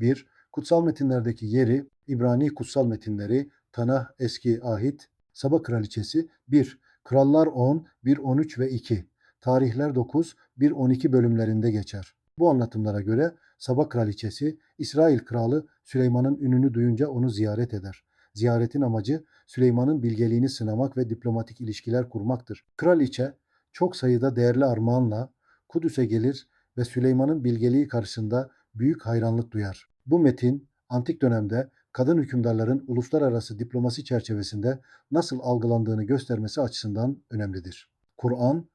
1. Kutsal metinlerdeki yeri İbrani kutsal metinleri Tanah Eski Ahit Saba Kraliçesi 1. Krallar 10, 1, 13 ve 2. Tarihler 9, 1, 12 bölümlerinde geçer. Bu anlatımlara göre Saba Kraliçesi İsrail Kralı Süleyman'ın ününü duyunca onu ziyaret eder. Ziyaretin amacı Süleyman'ın bilgeliğini sınamak ve diplomatik ilişkiler kurmaktır. Kraliçe çok sayıda değerli armağanla Kudüs'e gelir ve Süleyman'ın bilgeliği karşısında büyük hayranlık duyar. Bu metin antik dönemde kadın hükümdarların uluslararası diplomasi çerçevesinde nasıl algılandığını göstermesi açısından önemlidir. Kur'an,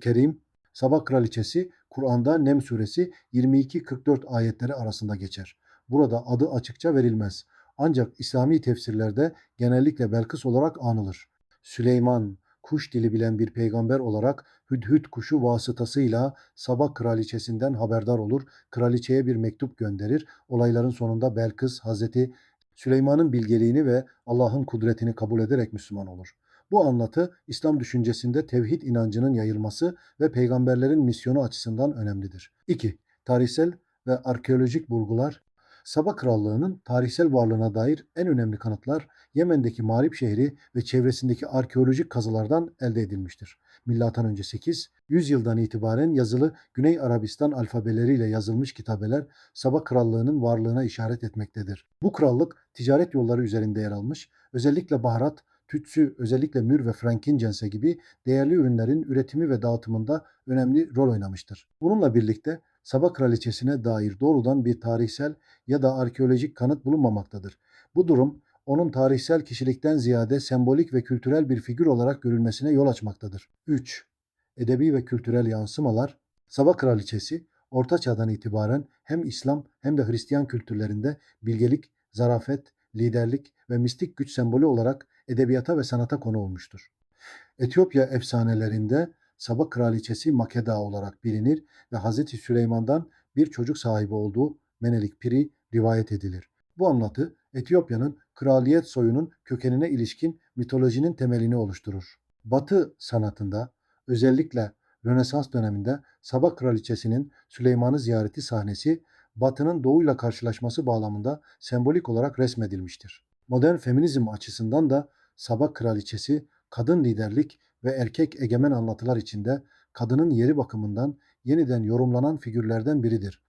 Kerim, Sabah Kraliçesi Kur'an'da Nem suresi 22-44 ayetleri arasında geçer. Burada adı açıkça verilmez. Ancak İslami tefsirlerde genellikle Belkıs olarak anılır. Süleyman, kuş dili bilen bir peygamber olarak Hüdhüd kuşu vasıtasıyla Sabah kraliçesinden haberdar olur, kraliçeye bir mektup gönderir. Olayların sonunda Belkıs Hazreti Süleyman'ın bilgeliğini ve Allah'ın kudretini kabul ederek Müslüman olur. Bu anlatı İslam düşüncesinde tevhid inancının yayılması ve peygamberlerin misyonu açısından önemlidir. 2. Tarihsel ve arkeolojik bulgular Saba Krallığı'nın tarihsel varlığına dair en önemli kanıtlar Yemen'deki Mağrip şehri ve çevresindeki arkeolojik kazılardan elde edilmiştir. Milattan önce 8, 100 yıldan itibaren yazılı Güney Arabistan alfabeleriyle yazılmış kitabeler Saba Krallığı'nın varlığına işaret etmektedir. Bu krallık ticaret yolları üzerinde yer almış, özellikle baharat, tütsü, özellikle mür ve frankincense gibi değerli ürünlerin üretimi ve dağıtımında önemli rol oynamıştır. Bununla birlikte Saba Kraliçesi'ne dair doğrudan bir tarihsel ya da arkeolojik kanıt bulunmamaktadır. Bu durum onun tarihsel kişilikten ziyade sembolik ve kültürel bir figür olarak görülmesine yol açmaktadır. 3. Edebi ve kültürel yansımalar Saba Kraliçesi Orta Çağ'dan itibaren hem İslam hem de Hristiyan kültürlerinde bilgelik, zarafet, liderlik ve mistik güç sembolü olarak edebiyata ve sanata konu olmuştur. Etiyopya efsanelerinde Saba kraliçesi Makeda olarak bilinir ve Hz. Süleyman'dan bir çocuk sahibi olduğu Menelik Piri rivayet edilir. Bu anlatı Etiyopya'nın kraliyet soyunun kökenine ilişkin mitolojinin temelini oluşturur. Batı sanatında özellikle Rönesans döneminde Saba kraliçesinin Süleyman'ı ziyareti sahnesi Batı'nın doğuyla karşılaşması bağlamında sembolik olarak resmedilmiştir. Modern feminizm açısından da Saba kraliçesi kadın liderlik ve erkek egemen anlatılar içinde kadının yeri bakımından yeniden yorumlanan figürlerden biridir.